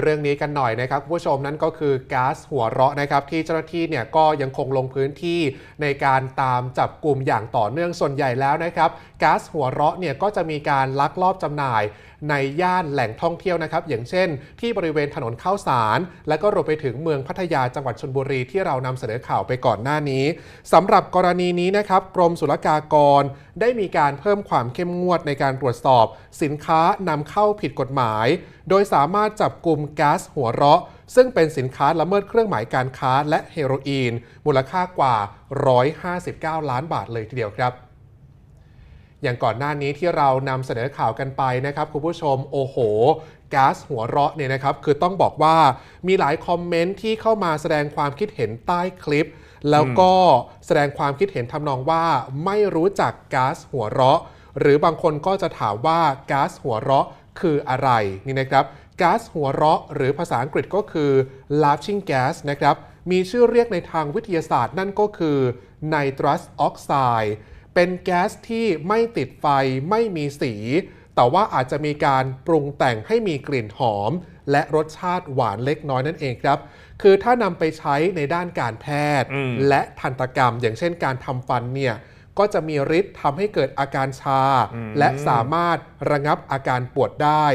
เรื่องนี้กันหน่อยนะครับคุณผู้ชมนั่นก็คือก๊าซหัวเราะนะครับที่เจ้าหน้าที่เนี่ยก็ยังคงลงพื้นที่ในการตามจับกลุ่มอย่างต่อเนื่องส่วนใหญ่แล้วนะครับก๊าซหัวเราะเนี่ยก็จะมีการลักลอบจำหน่ายในย่านแหล่งท่องเที่ยวนะครับ อย่างเช่น ที่บริเวณถนนข้าวสาร และก็รวมไปถึงเมืองพัทยาจังหวัดชนบุรีที่เรานำเสนอข่าวไปก่อนหน้านี้สำหรับกรณีนี้นะครับกรมศุลกากร ได้มีการเพิ่มความเข้มงวดในการตรวจสอบ สินค้านำเข้าผิดกฎหมาย โดยสามารถจับกลุ่มก๊าซหัวเราะ ซึ่งเป็นสินค้าละเมิดเครื่องหมายการค้าและเฮโรอีน มูลค่ากว่า 159 ล้านบาทเลยทีเดียวครับ อย่างก่อนหน้านี้ที่เรานำเสนอข่าวกันไปนะครับคุณผู้ชมโอ้โหก๊าซหัวเราะเนี่ยนะครับคือต้องบอกว่ามีหลายคอมเมนต์ที่เข้ามาแสดงความคิดเห็นใต้คลิป แล้วก็แสดงความคิดเห็นทำนองว่าไม่รู้จักก๊าซหัวเราะ หรือบางคนก็จะถามว่าก๊าซหัวเราะคืออะไรนี่นะครับก๊าซหัวเราะ หรือภาษาอังกฤษก็คือ laughing gas นะครับมีชื่อเรียกในทางวิทยาศาสตร์นั่นก็คือ nitrous oxide เป็นแก๊สที่ไม่ติดไฟไม่มีสี แต่ว่าอาจจะมีการปรุงแต่งให้มีกลิ่นหอม และรสชาติหวานเล็กน้อยนั่นเองครับ คือถ้านำไปใช้ในด้านการแพทย์อืมและทันตกรรม อย่างเช่นการทำฟันเนี่ยก็จะมีฤทธิ์ทำให้เกิดอาการชา และสามารถระงับอาการปวดได้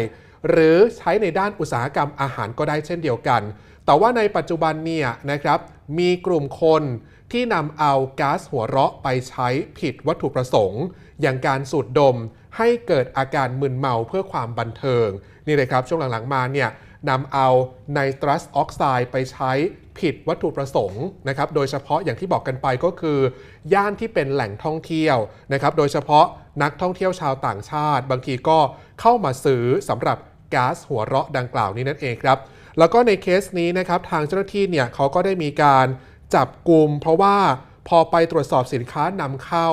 หรือใช้ในด้านอุตสาหกรรมอาหารก็ได้เช่นเดียวกัน แต่ว่าในปัจจุบันเนี่ยนะครับมีกลุ่มคนที่นำเอาก๊าซหัวเราะไปใช้ผิดวัตถุประสงค์ อย่างการสูดดมให้เกิดอาการมึนเมาเพื่อความบันเทิง นี่เลยครับช่วงหลังๆมาเนี่ยนำเอาไนตรัสออกไซด์ไปใช้ผิดวัตถุประสงค์นะครับโดยเฉพาะอย่างที่บอกกันไปก็คือย่านที่เป็นแหล่งท่องเที่ยวนะครับโดยเฉพาะนักท่องเที่ยวชาวต่างชาติ บางทีก็เข้ามาซื้อสำหรับก๊าซหัวเราะดังกล่าวนี้นั่นเองครับ แล้วก็ในเคสนี้นะครับทางเจ้าหน้าที่เนี่ยเขาก็ได้มีการจับกลุ่มเพราะว่าพอไปตรวจสอบสินค้านำเข้า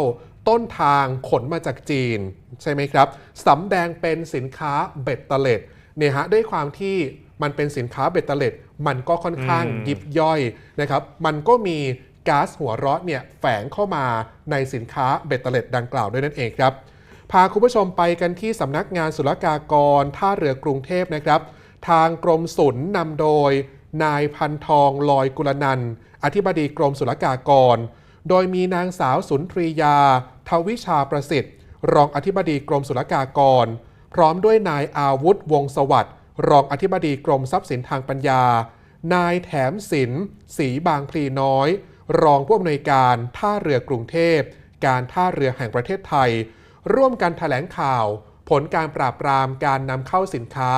ต้นทางขนมาจากจีน ใช่ไหมครับสำแดงเป็นสินค้าเบ็ดเตล็ดเนี่ยฮะด้วยความที่มันเป็นสินค้าเบ็ดเตล็ดมันก็ค่อนข้างอืมยิบย่อยนะครับมันก็มีก๊าซหัวเราะเนี่ยแฝงเข้ามาในสินค้าเบ็ดเตล็ดดังกล่าวด้วยนั่นเองครับพาคุณผู้ชมไปกันที่สำนักงานศุลกากรท่าเรือกรุงเทพนะครับ ทางกรมศุลนำโดย นายพันทองลอยกุลนัน อธิบดีกรมศุลกากร โดยมีนางสาวสุนทรียา ทวิชาประสิทธิ์ รองอธิบดีกรมศุลกากร พร้อมด้วยนายอาวุธวงสวัสดิ์รองอธิบดีกรมทรัพย์สินทางปัญญา นายแถมศิลป์ศรีบางพลีน้อย รองผู้อำนวยการท่าเรือกรุงเทพ การท่าเรือแห่งประเทศไทย ร่วมกันแถลงข่าว ผลการปราบปรามการนำเข้าสินค้า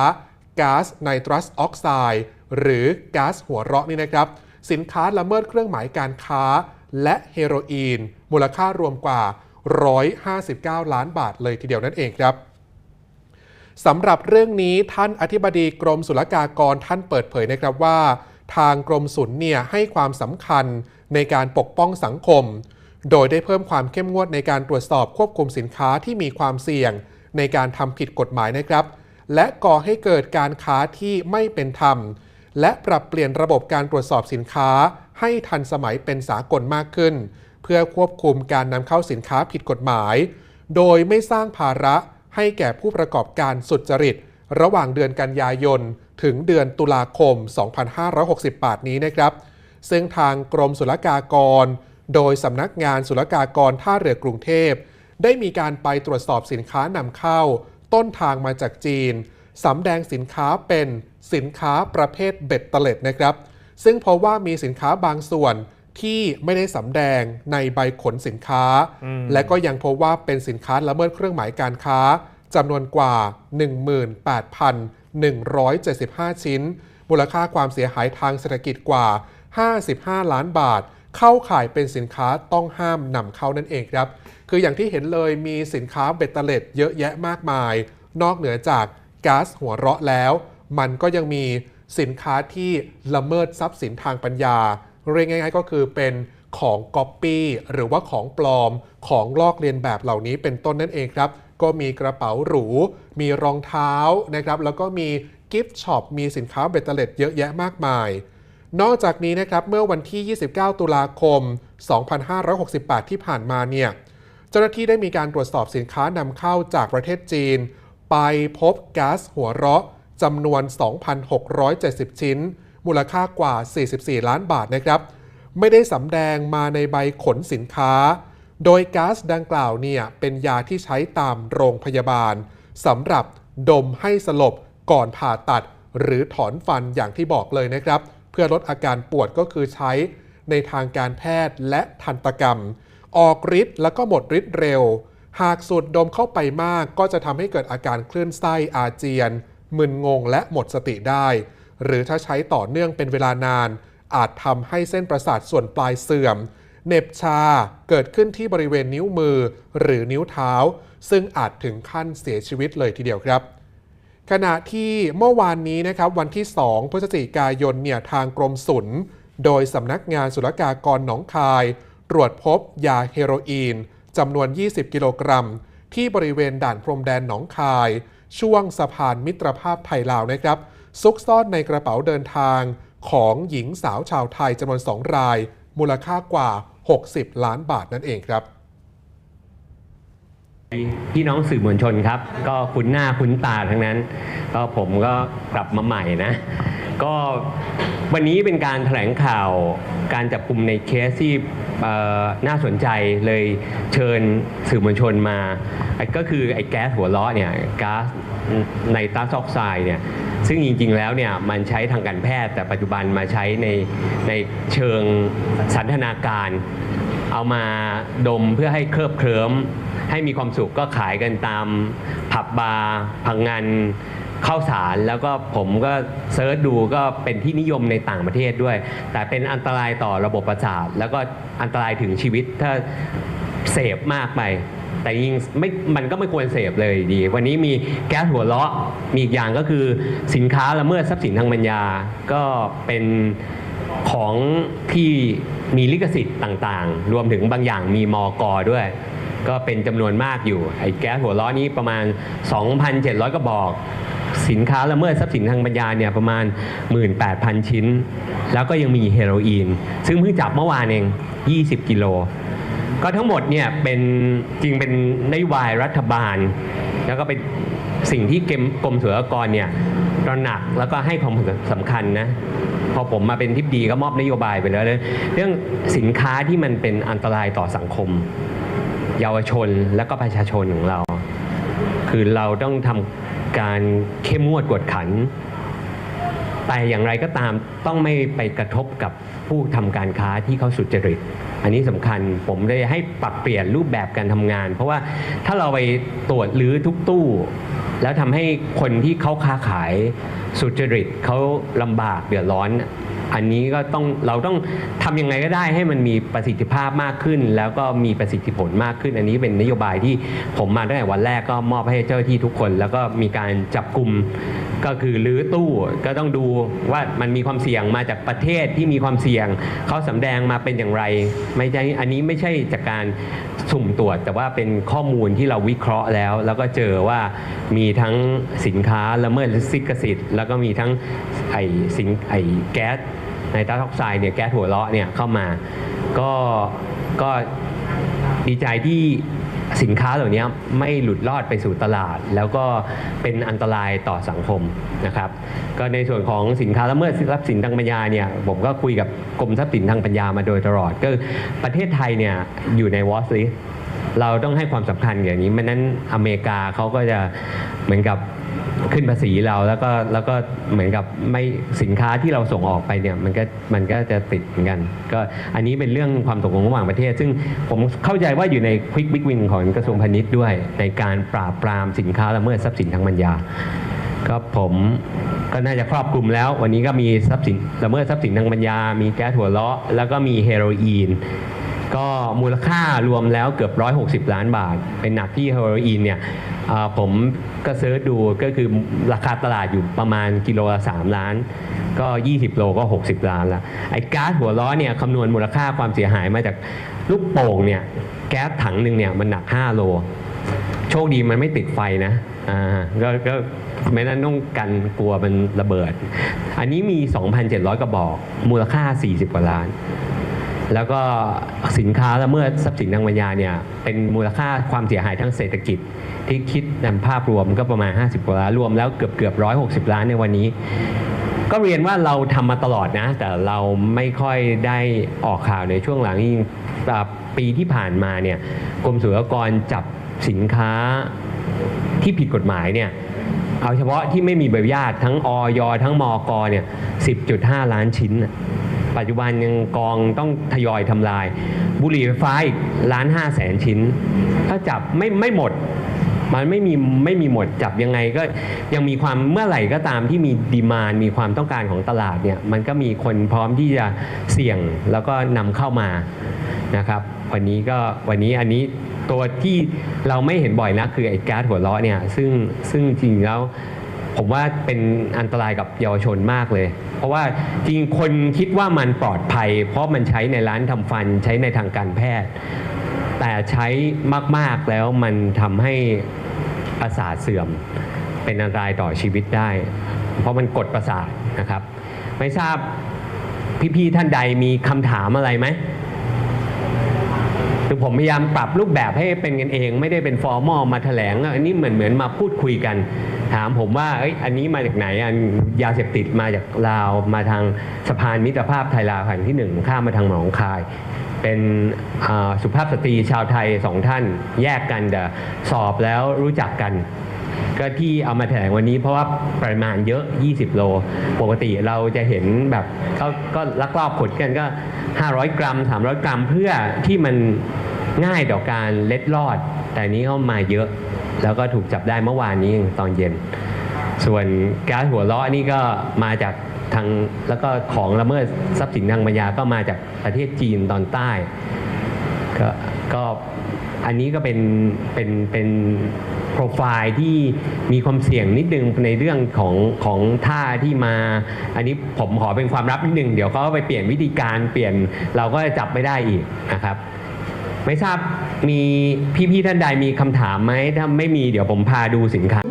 ก๊าซไนตรัสออกไซด์หรือก๊าซหัวเราะนี่นะครับ สินค้าละเมิดเครื่องหมายการค้า และเฮโรอีน มูลค่ารวมกว่า 159 ล้านบาทเลยทีเดียวนั่นเองครับสำหรับเรื่องนี้ท่านอธิบดีกรมศุลกากรท่านเปิดเผยนะครับว่า ทางกรมศุลเนี่ยให้ความสำคัญในการปกป้องสังคม โดยได้เพิ่มความเข้มงวดในการตรวจสอบควบคุมสินค้าที่มีความเสี่ยง ในการทำผิดกฎหมายนะครับ และก่อให้เกิดการค้าที่ไม่เป็นธรรม และปรับเปลี่ยนระบบการตรวจสอบสินค้าให้ทันสมัยเป็นสากลมากขึ้น เพื่อควบคุมการนำเข้าสินค้าผิดกฎหมาย โดยไม่สร้างภาระให้แก่ผู้ประกอบการสุจริต ระหว่างเดือนกันยายน ถึงเดือนตุลาคม 2568 นี้นะครับ ซึ่งทางกรมศุลกากร โดยสำนักงานศุลกากรท่าเรือกรุงเทพ ได้มีการไปตรวจสอบสินค้านำเข้า ต้นทางมาจากจีนสำแดงสินค้าเป็นสินค้าประเภทเบ็ดเตล็ดนะครับ ซึ่งเพราะว่ามีสินค้าบางส่วนที่ไม่ได้สำแดงในใบขนสินค้า และก็ยังพบว่าเป็นสินค้าละเมิดเครื่องหมายการค้าจำนวนกว่า 18,175 ชิ้น มูลค่าความเสียหายทางเศรษฐกิจกว่า 55 ล้านบาท เข้าข่ายเป็นสินค้าต้องห้ามนำเข้านั่นเองครับ คืออย่างที่เห็นเลยมีสินค้าเบตเตอร์เล็ดเยอะแยะมากมาย นอกเหนือจากก๊าซหัวเราะแล้ว มันก็ยังมีสินค้าที่ละเมิดทรัพย์สินทางปัญญา เรียกง่าย ๆ ก็คือเป็นของก๊อปปี้หรือว่าของปลอมของลอกเลียนแบบเหล่านี้เป็นต้นนั่นเองครับ ก็มีกระเป๋าหรู มีรองเท้านะครับแล้วก็มีกิฟต์ช็อปมีสินค้าเบตเตอร์เล็ดเยอะแยะมากมาย นอกจากนี้นะครับเมื่อวันที่ 29 ตุลาคม 2568 ที่ผ่านมาเนี่ยเจ้าหน้าที่ได้มีการตรวจสอบสินค้านำเข้าจากประเทศจีน ไปพบก๊าซหัวเราะจำนวน 2,670 ชิ้น มูลค่ากว่า 44 ล้านบาทนะครับ ไม่ได้สำแดงมาในใบขนสินค้า โดยก๊าซดังกล่าวเนี่ยเป็นยาที่ใช้ตามโรงพยาบาลสำหรับดมให้สลบก่อนผ่าตัด หรือถอนฟันอย่างที่บอกเลยนะครับ เพื่อลดอาการปวดก็คือใช้ในทางการแพทย์และทันตกรรม ออกฤทธิ์แล้วก็หมดฤทธิ์เร็ว หากสูดดมเข้าไปมากก็จะทำให้เกิดอาการคลื่นไส้อาเจียน มึนงงและหมดสติได้ หรือถ้าใช้ต่อเนื่องเป็นเวลานาน อาจทำให้เส้นประสาทส่วนปลายเสื่อมเหน็บชาเกิดขึ้นที่บริเวณนิ้วมือหรือนิ้วเท้า ซึ่งอาจถึงขั้นเสียชีวิตเลยทีเดียวครับ ขณะที่เมื่อวานนี้นะครับวันที่ 2 พฤศจิกายนเนี่ยทางกรมศุลโดยสำนักงานศุลกากรหนองคาย ตรวจพบยาเฮโรอีนจำนวน 20 กิโลกรัม ที่บริเวณด่านพรมแดนหนองคาย ช่วงสะพานมิตรภาพไทยลาวนะครับ ซุกซ่อนในกระเป๋าเดินทางของหญิงสาวชาวไทยจำนวน 2 ราย มูลค่ากว่า 60 ล้านบาทนั่นเองครับ พี่น้องสื่อมวลชนครับ ก็คุ้นหน้าคุ้นตาทั้งนั้น ก็ผมก็กลับมาใหม่นะ ก็วันนี้เป็นการแถลงข่าวการจับกลุ่มในเคสที่น่าสนใจเลยเชิญสื่อมวลชนมา ก็คือไอ้แก๊สหัวเราะเนี่ยก๊าซไนตรัสออกไซด์เนี่ยซึ่งจริงๆ แล้วเนี่ยมันใช้ทางการแพทย์ แต่ปัจจุบันมาใช้ในในเชิงสันทนาการ เอามาดมเพื่อให้เคลิบเคลิ้ม ให้มีความสุขก็ขายกันตามผับบาร์พังงานข้าวสารแล้วก็ผมก็เซิร์ชดูก็เป็นที่นิยมในต่างประเทศด้วย แต่เป็นอันตรายต่อระบบประสาท แล้วก็อันตรายถึงชีวิตถ้าเสพมากไป แต่ยิงไม่มันก็ไม่ควรเสพเลยดี วันนี้มีแก๊สหัวเราะมีอีกอย่างก็คือสินค้าละเมิดทรัพย์สินทางปัญญาก็เป็นของที่มีลิขสิทธิ์ต่างๆ รวมถึงบางอย่างมีมอกอด้วย ก็เป็นจำนวนมากอยู่ไอ้แก๊สหัวเราะนี้ประมาณ 2,700กระบอก สินค้าละเมิดทรัพย์สินทางปัญญาเนี่ยประมาณ 18,000 ชิ้น แล้วก็ยังมีเฮโรอีน ซึ่งเพิ่งจับเมื่อวานเอง 20 กิโล ก็ทั้งหมดเนี่ยเป็นจริงเป็นนโยบายรัฐบาล แล้วก็เป็นสิ่งที่เกมกรมศุลกากรเนี่ยตระหนักแล้วก็ให้ความสำคัญนะพอผมมาเป็นทิบดีก็มอบนโยบายไปแล้วเลยเรื่องสินค้าที่มันเป็นอันตรายต่อสังคม เยาวชนและก็ประชาชนของเรา คือเราต้องทำการเข้มงวดกวดขัน แต่อย่างไรก็ตามต้องไม่ไปกระทบกับผู้ทำการค้าที่เขาสุจริต อันนี้สำคัญผมได้ให้ปรับเปลี่ยนรูปแบบการทำงาน เพราะว่าถ้าเราไปตรวจหรือทุกตู้ แล้วทำให้คนที่เขาค้าขายสุจริตเขาลำบากเดือดร้อน อันนี้ก็ต้องเราต้องทำยังไงก็ได้ให้มันมีประสิทธิภาพมากขึ้น แล้วก็มีประสิทธิผลมากขึ้น อันนี้เป็นนโยบายที่ผมมาตั้งแต่วันแรกก็มอบให้เจ้าหน้าที่ทุกคน แล้วก็มีการจับกลุ่มก็คือรื้อตู้ก็ต้องดูว่ามันมีความเสี่ยงมาจากประเทศที่มีความเสี่ยงเขาสำแดงมาเป็นอย่างไร ไม่ใช่อันนี้ไม่ใช่จากการสุ่มตรวจ แต่ว่าเป็นข้อมูลที่เราวิเคราะห์แล้ว แล้วก็เจอว่ามีทั้งสินค้าละเมิดลิขสิทธิ์แล้วก็มีทั้ง ไอสินไอแก๊สไนตรัสออกไซด์เนี่ยแก๊สหัวเราะเนี่ยเข้ามาก็ก็ดีใจที่สินค้าเหล่านี้ไม่หลุดรอดไปสู่ตลาด แล้วก็เป็นอันตรายต่อสังคมนะครับ ก็ในส่วนของสินค้าละเมิดทรัพย์สินทางปัญญาเนี่ยผมก็คุยกับกรมทรัพย์สินทางปัญญามาโดยตลอด ก็ประเทศไทยเนี่ยอยู่ในวอสลิสเราต้องให้ความสำคัญอย่างนี้ไม่นั้นอเมริกาเขาก็จะเหมือนกับ ขึ้นภาษีเราแล้วก็แล้วก็เหมือนกับไม่สินค้าที่เราส่งออกไปเนี่ยมันก็มันก็จะติดเหมือนกัน ก็อันนี้เป็นเรื่องความตกลงระหว่างประเทศ ซึ่งผมเข้าใจว่าอยู่ในควิกบิ๊กวิงของกระทรวงพาณิชย์ด้วย ในการปราบปรามสินค้าละเมิดทรัพย์สินทางปัญญาก็ผมก็น่าจะครอบคลุมแล้ว วันนี้ก็มีทรัพย์สินละเมิดทรัพย์สินทางปัญญา มีแก๊สหัวเราะ แล้วก็มีเฮโรอีน ก็มูลค่ารวมแล้วเกือบ 160 ล้านบาท เป็นหนักที่เฮโรอีนเนี่ยผมก็เซิร์ชดูก็คือราคาตลาดอยู่ประมาณกิโลละ 3 ล้าน ก็ 20 โลก็ 60 ล้านละไอ้ก๊าซหัวล้อเนี่ยคำนวณมูลค่าความเสียหายมาจากลูกโป่งเนี่ยแก๊สถังหนึ่งเนี่ยมันหนัก 5 โล โชคดีมันไม่ติดไฟนะอ่าก็ก็ไม่นั้นต้องกันกลัวมันระเบิด อันนี้มี 2,700 กระบอก มูลค่า 40 กว่าล้าน แล้วก็สินค้าละเมิดทรัพย์สินทางปัญญาเนี่ยเป็นมูลค่าความเสียหายทางเศรษฐกิจ ที่คิดในภาพรวมก็ประมาณ 50กว่าล้านรวมแล้วเกือบเกือบ160ล้านในวันนี้ ก็เรียนว่าเราทำมาตลอดนะ แต่เราไม่ค่อยได้ออกข่าวในช่วงหลังยิ่งปีที่ผ่านมาเนี่ยกรมศุลกรจับสินค้าที่ผิดกฎหมายเนี่ยเอาเฉพาะที่ไม่มีใบอนุญาตทั้งออยทั้งมอกเนี่ย10.5 ล้านชิ้น ปัจจุบันยังกองต้องทยอยทำลาย บุหรี่ไฟฟ้าอีกล้านห้าแสนชิ้น ถ้าจับไม่ไม่หมด มันไม่มีไม่มีหมดจับยังไงก็ยังมีความเมื่อไหร่ก็ตามที่มีดีมานมีความต้องการของตลาดเนี่ยมันก็มีคนพร้อมที่จะเสี่ยงแล้วก็นำเข้ามานะครับวันนี้ก็วันนี้อันนี้ตัวที่เราไม่เห็นบ่อยนะคือไอ้ก๊าซหัวเราะเนี่ยซึ่งซึ่งจริงแล้ว ผมว่าเป็นอันตรายกับเยาวชนมากเลย เพราะว่าจริงคนคิดว่ามันปลอดภัย เพราะมันใช้ในร้านทำฟันใช้ในทางการแพทย์ แต่ใช้มากๆแล้วมันทำให้ประสาทเสื่อม เป็นอันตรายต่อชีวิตได้ เพราะมันกดประสาทนะครับ ไม่ทราบพี่ๆท่านใดมีคำถามอะไรไหมคือผมพยายามปรับรูปแบบให้เป็นกันเอง ไม่ได้เป็นฟอร์มอลมาแถลง อันนี้เหมือนเหมือนมาพูดคุยกัน ถามผมว่าเอ้ยอันนี้มาจากไหนอันยาเสพติดมาจากลาวมาทางสะพานมิตรภาพไทยลาวแห่งที่หนึ่งข้ามมาทางหนองคาย เป็นสุภาพสตรีชาวไทยสองท่านแยกกันแต่สอบแล้วรู้จักกันก็ที่เอามาแถลงวันนี้เพราะว่าปริมาณเยอะ 20 โล ปกติเราจะเห็นแบบเขาก็ลักลอบขนกันก็ 500 กรัม 300 กรัมเพื่อที่มันง่ายต่อการเล็ดลอด แต่นนี้เขามาเยอะ แล้วก็ถูกจับได้เมื่อวานนี้ตอนเย็น ส่วนก๊าซหัวเราะนี่ก็มาจากทางแล้วก็ของละเมิดทรัพย์สินทางปัญญาก็มาจากประเทศจีนตอนใต้ก็ก็อันนี้ก็เป็นเป็นเป็นโปรไฟล์ที่มีความเสี่ยงนิดนึงในเรื่องของของท่าที่มา อันนี้ผมขอเป็นความลับนิดนึง เดี๋ยวเขาไปเปลี่ยนวิธีการเปลี่ยนเราก็จะจับไม่ได้อีกนะครับ ไม่ทราบมีพี่ๆท่านใดมีคำถามไหมถ้าไม่มีเดี๋ยวผมพาดูสินค้า